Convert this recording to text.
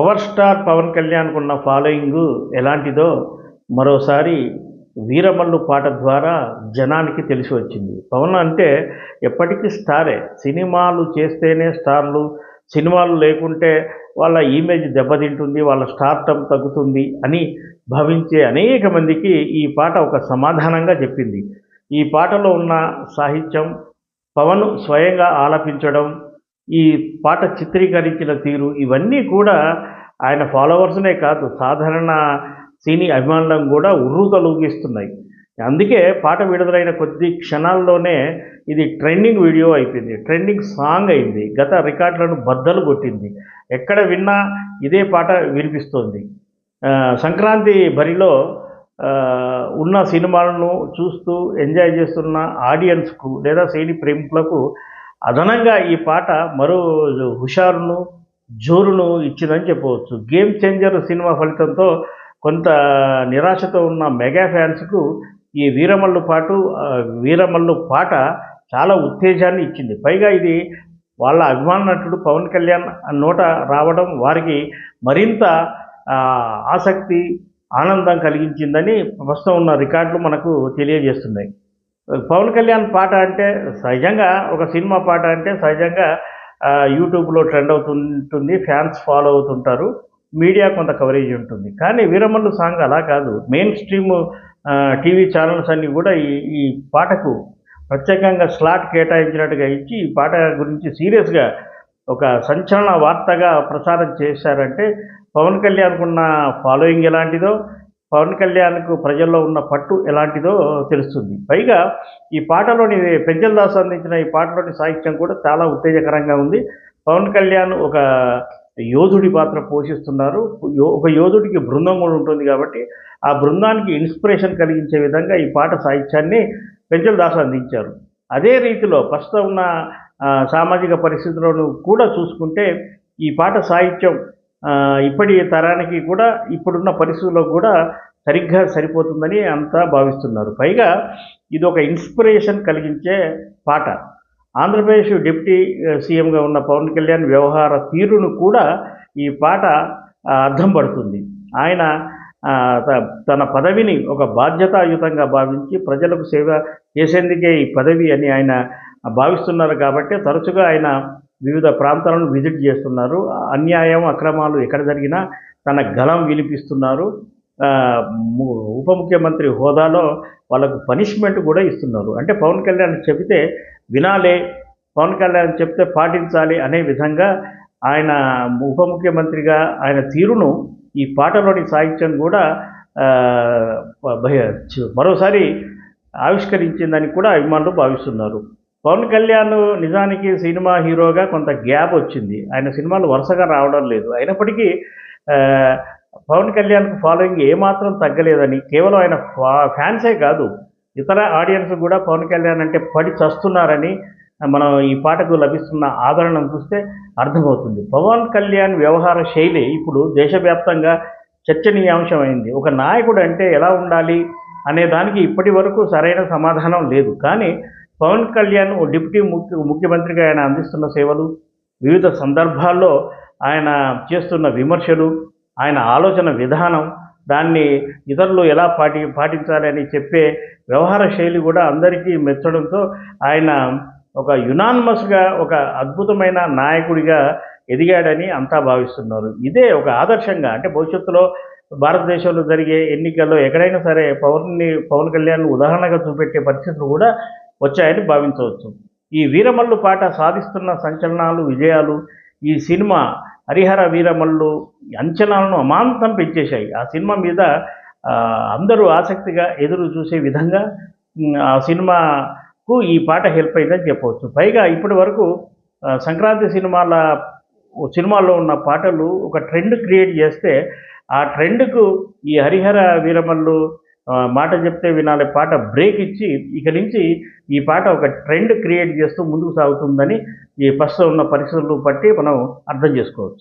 Power star Pawan కళ్యాణ్కు ఉన్న following ఎలాంటిదో మరోసారి వీరమల్లు పాట ద్వారా జనానికి తెలిసి వచ్చింది. పవన్ అంటే ఎప్పటికీ స్టారే. సినిమాలు చేస్తేనే స్టార్లు సినిమాలు లేకుంటే వాళ్ళ ఇమేజ్ దెబ్బతింటుంది వాళ్ళ స్టార్టమ్ తగ్గుతుంది అని భావించే అనేక మందికి ఈ పాట ఒక సమాధానంగా చెప్పింది. ఈ పాటలో ఉన్న సాహిత్యం పవన్ స్వయంగా ఆలపించడం ఈ పాట చిత్రీకరించిన తీరు ఇవన్నీ కూడా ఆయన ఫాలోవర్స్నే కాదు సాధారణ సినీ అభిమానులను కూడా ఉర్రూతలూగిస్తున్నాయి అందుకే పాట విడుదలైన కొద్ది క్షణాల్లోనే ఇది ట్రెండింగ్ వీడియో అయిపోయింది ట్రెండింగ్ సాంగ్ అయింది గత రికార్డులను బద్దలు కొట్టింది. ఎక్కడ విన్నా ఇదే పాట వినిపిస్తోంది. సంక్రాంతి బరిలో ఉన్న సినిమాలను చూస్తూ ఎంజాయ్ చేస్తున్న ఆడియన్స్కు లేదా సినీ ప్రేమికులకు అదనంగా ఈ పాట మరో హుషారును జోరును ఇచ్చిందని చెప్పవచ్చు. గేమ్ చేంజర్ సినిమా ఫలితంతో కొంత నిరాశతో ఉన్న మెగా ఫ్యాన్స్కు ఈ వీరమల్లు పాటు వీరమల్లు పాట చాలా ఉత్తేజాన్ని ఇచ్చింది. పైగా ఇది వాళ్ళ అభిమాన నటుడు పవన్ కళ్యాణ్ నోట రావడం వారికి మరింత ఆసక్తి ఆనందం కలిగించిందని ప్రస్తుతం ఉన్న రికార్డులు మనకు తెలియజేస్తున్నాయి. పవన్ కళ్యాణ్ పాట అంటే సహజంగా ఒక సినిమా పాట అంటే సహజంగా యూట్యూబ్లో ట్రెండ్ అవుతుంటుంది ఫ్యాన్స్ ఫాలో అవుతుంటారు మీడియా కొంత కవరేజ్ ఉంటుంది. కానీ వీరమల్లు సాంగ్ అలా కాదు. మెయిన్ స్ట్రీమ్ టీవీ ఛానల్స్ అన్నీ కూడా ఈ ఈ పాటకు ప్రత్యేకంగా స్లాట్ కేటాయించినట్టుగా ఇచ్చి ఈ పాట గురించి సీరియస్గా ఒక సంచలన వార్తగా ప్రసారం చేశారంటే పవన్ కళ్యాణ్కున్న ఫాలోయింగ్ ఎలాంటిదో పవన్ కళ్యాణ్కు ప్రజల్లో ఉన్న పట్టు ఎలాంటిదో తెలుస్తుంది. పైగా ఈ పాటలోని పెంచల్ దాస్ అందించిన ఈ పాటలోని సాహిత్యం కూడా చాలా ఉత్తేజకరంగా ఉంది. పవన్ కళ్యాణ్ ఒక యోధుడి పాత్ర పోషిస్తున్నారు. యో- ఒక యోధుడికి బృందం కూడా ఉంటుంది కాబట్టి ఆ బృందానికి ఇన్స్పిరేషన్ కలిగించే విధంగా ఈ పాట సాహిత్యాన్ని పెంచల్ దాస్ అందించారు. అదే రీతిలో ప్రస్తుతం ఉన్న సామాజిక పరిస్థితులను కూడా చూసుకుంటే ఈ పాట సాహిత్యం ఇప్పటి తరానికి కూడా ఇప్పుడున్న పరిస్థితుల్లో కూడా సరిగ్గా సరిపోతుందని అంతా భావిస్తున్నారు. పైగా ఇది ఒక ఇన్స్పిరేషన్ కలిగించే పాట. ఆంధ్రప్రదేశ్ డిప్యూటీ సీఎంగా ఉన్న పవన్ కళ్యాణ్ వ్యవహార తీరును కూడా ఈ పాట అర్థం పడుతుంది. ఆయన తన పదవిని ఒక బాధ్యతాయుతంగా భావించి ప్రజలకు సేవ చేసేందుకే ఈ పదవి అని ఆయన భావిస్తున్నారు కాబట్టి తరచుగా ఆయన వివిధ ప్రాంతాలను విజిట్ చేస్తున్నారు. అన్యాయం అక్రమాలు ఎక్కడ జరిగినా తన గలం వినిపిస్తున్నారు. ఉప ముఖ్యమంత్రి హోదాలో వాళ్ళకు పనిష్మెంట్ కూడా ఇస్తున్నారు. అంటే పవన్ కళ్యాణ్ చెబితే వినాలే పవన్ కళ్యాణ్ చెప్తే పాటించాలి అనే విధంగా ఆయన ఉప ముఖ్యమంత్రిగా ఆయన తీరును ఈ పాటలోని సాహిత్యం కూడా మరోసారి ఆవిష్కరించిందని కూడా అభిమానులు భావిస్తున్నారు. పవన్ కళ్యాణ్ నిజానికి సినిమా హీరోగా కొంత గ్యాప్ వచ్చింది. ఆయన సినిమాలు వరుసగా రావడం లేదు. అయినప్పటికీ పవన్ కళ్యాణ్కు ఫాలోయింగ్ ఏమాత్రం తగ్గలేదని కేవలం ఆయన ఫా- ఫ్యాన్సే కాదు. ఇతర ఆడియన్స్ కూడా పవన్ కళ్యాణ్ అంటే పడి చస్తున్నారని మనం ఈ పాటకు లభిస్తున్న ఆదరణను చూస్తే అర్థమవుతుంది. పవన్ కళ్యాణ్ వ్యవహార శైలి ఇప్పుడు దేశవ్యాప్తంగా చర్చనీయాంశమైంది. ఒక నాయకుడు అంటే ఎలా ఉండాలి అనే దానికి ఇప్పటి వరకు సరైన సమాధానం లేదు. కానీ పవన్ కళ్యాణ్ ఓ డిప్యూటీ ముఖ్య ముఖ్యమంత్రిగా ఆయన అందిస్తున్న సేవలు వివిధ సందర్భాల్లో ఆయన చేస్తున్న విమర్శలు ఆయన ఆలోచన విధానం దాన్ని ఇతరులు ఎలా పాటి పాటించాలని చెప్పే వ్యవహార శైలి కూడా అందరికీ మెచ్చడంతో ఆయన ఒక యునాన్మస్గా ఒక అద్భుతమైన నాయకుడిగా ఎదిగాడని అంతా భావిస్తున్నారు. ఇదే ఒక ఆదర్శంగా అంటే భవిష్యత్తులో భారతదేశంలో జరిగే ఎన్నికల్లో ఎక్కడైనా సరే పవన్ని పవన్ కళ్యాణ్ ఉదాహరణగా చూపెట్టే పరిస్థితులు కూడా వచ్చాయని భావించవచ్చు. ఈ వీరమల్లు పాట సాధిస్తున్న సంచలనాలు విజయాలు ఈ సినిమా హరిహర వీరమల్లు అంచనాలను అమాంతం పెంచేశాయి. ఆ సినిమా మీద అందరూ ఆసక్తిగా ఎదురు చూసే విధంగా ఆ సినిమాకు ఈ పాట హెల్ప్ అయిందని చెప్పవచ్చు. పైగా ఇప్పటి వరకు సంక్రాంతి సినిమాల సినిమాల్లో ఉన్న పాటలు ఒక ట్రెండ్ క్రియేట్ చేస్తే ఆ ట్రెండ్కు ఈ హరిహర వీరమల్లు మాట చెప్తే వినాలి పాట బ్రేక్ ఇచ్చి ఇక నుంచి ఈ పాట ఒక ట్రెండ్ క్రియేట్ చేస్తూ ముందుకు సాగుతుందని ఈ ప్రస్తుతం ఉన్న పరిస్థితులు బట్టి మనం అర్థం చేసుకోవచ్చు.